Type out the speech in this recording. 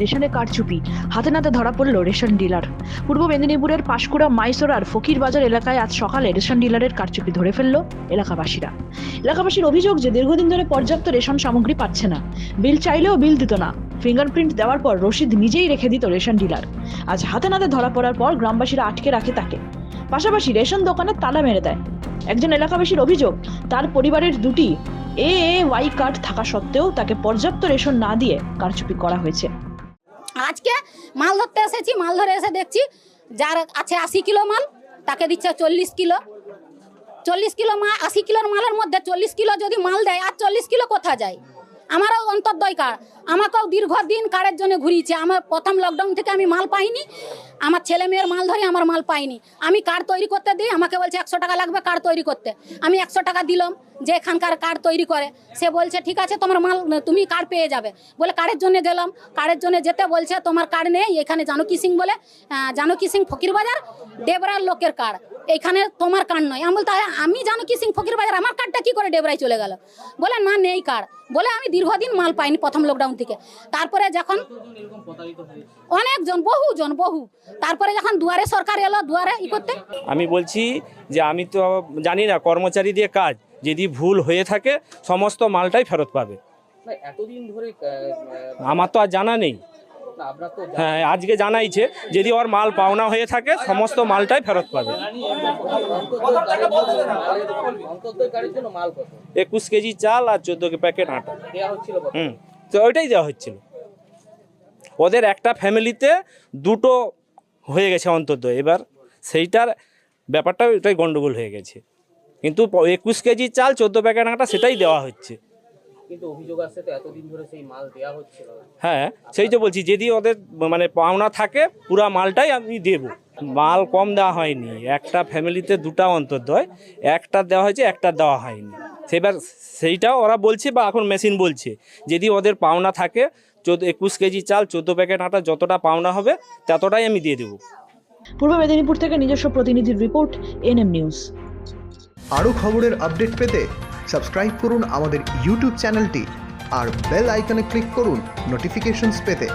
রেশনে কারচুপি। হাতে নাতে ধরা পড়ল রেশন ডিলার। পূর্ব মেদিনীপুরের পাশকুড়া মাইসোরার ফকির বাজার এলাকায় আজ সকালে রেশন ডিলারের কারচুপি ধরে ফেলল এলাকাবাসীরা। এলাকাবাসীর অভিযোগ যে দীর্ঘদিন ধরে পর্যাপ্ত রেশন সামগ্রী পাচ্ছে না। বিল চাইলেও বিল দিত না। ফিঙ্গারপ্রিন্ট দেওয়ার পর রশিদ নিজেই রেখে দিত রেশন ডিলার। আজ হাতে নাতে ধরা পড়ার পর গ্রামবাসীরা আটকে রাখে তাকে। পাশাপাশি রেশন দোকানে তালা মেরে দেয়। একজন এলাকাবাসীর অভিযোগ, তার পরিবারের দুটি এ এ ওয়াই কার্ড থাকা সত্ত্বেও তাকে পর্যাপ্ত রেশন না দিয়ে কারচুপি করা হয়েছে। আজকে মাল ধরতে এসেছি, মাল ধরে এসে দেখছি, যার আছে আশি কিলো মাল, তাকে দিচ্ছে চল্লিশ কিলো। চল্লিশ কিলো মা, আশি কিলোর মালের মধ্যে চল্লিশ কিলো যদি মাল দেয়, আর চল্লিশ কিলো কোথা যায়? আমারও অন্তর্দয় কার্ড আমাকেও দীর্ঘদিন কারের জন্য ঘুরিয়েছে। আমার প্রথম লকডাউন থেকে আমি মাল পাইনি। আমার ছেলে মেয়ের মাল ধরে আমার মাল পাইনি। আমি কার্ড তৈরি করতে দিই? আমাকে বলছে একশো টাকা লাগবে কার্ড তৈরি করতে। আমি একশো টাকা দিলাম, যে এখানকার কার্ড তৈরি করে। সে বলছে, ঠিক আছে, তোমার মাল, তুমি কার্ড পেয়ে যাবে? বলে কার্ডের জন্য গেলাম। কার্ডের জন্য যেতে বলছে, তোমার কার্ড নেই? এখানে জানকী সিং বলে জানকী সিং ফকির বাজার ডেবরার লোকের কার্ড এইখানে তোমার কার্ড নয়। আমি বলতে আমি জানকী সিং ফকির বাজার আমার কার্ডটা কি করে ডেবরায় চলে গেল? বলে, না, নেই কার্ড বলে, আমি দীর্ঘদিন মাল পাইনি প্রথম লকডাউন থেকে। তারপরে যখন অনেকজন, বহুজন, বহু তারপরে যখন দুয়ারে সরকার এলো দুয়ারে ই করতে? আমি বলছি যে আমি তো জানি না কর্মচারী দিয়ে কাজ। যদি ভুল হয়ে থাকে সমস্ত মালটাই ফেরত পাবে। এতদিন ধরে আমার তো আর জানা নেই। হ্যাঁ আজকে জানাইছে যদি ওর মাল পাওনা হয়ে থাকে সমস্ত মালটাই ফেরত পাবে। একুশ কেজি চাল আর চোদ্দ প্যাকেট আটা। হুম তো ওইটাই দেওয়া হচ্ছিল। ওদের একটা ফ্যামিলিতে দুটো হয়ে গেছে অন্তত। এবার সেইটার ব্যাপারটা ওইটাই গন্ডগোল হয়ে গেছে। কিন্তু একুশ কেজি চাল চোদ্দ প্যাকেট আটা সেটাই দেওয়া হচ্ছে। কিন্তু অভিযোগ আসছে তো এতদিন ধরে সেই মাল দেওয়া হচ্ছিল হ্যাঁ সেই তো বলছি যদি ওদের মানে পাওনা থাকে পুরা মালটাই আমি দেব। মাল কম দেওয়া হয়নি। একটা ফ্যামিলিতে দুটা অন্তর্দয় একটা দেওয়া হয়েছে একটা দেওয়া হয়নি। সেবার সেইটাও ওরা বলছে বা এখন মেশিন বলছে। যদি ওদের পাওনা থাকে চোদ্দ একুশ কেজি চাল চোদ্দ প্যাকেট আটা যতটা পাওনা হবে ততটাই আমি দিয়ে দেবো। পূর্ব মেদিনীপুর থেকে নিজস্ব প্রতিনিধির রিপোর্ট এনএম নিউজ। আরও খবরের আপডেট পেতে সাবস্ক্রাইব করুন আমাদের ইউটিউব চ্যানেলটি আর বেল আইকনে ক্লিক করুন নোটিফিকেশনস পেতে।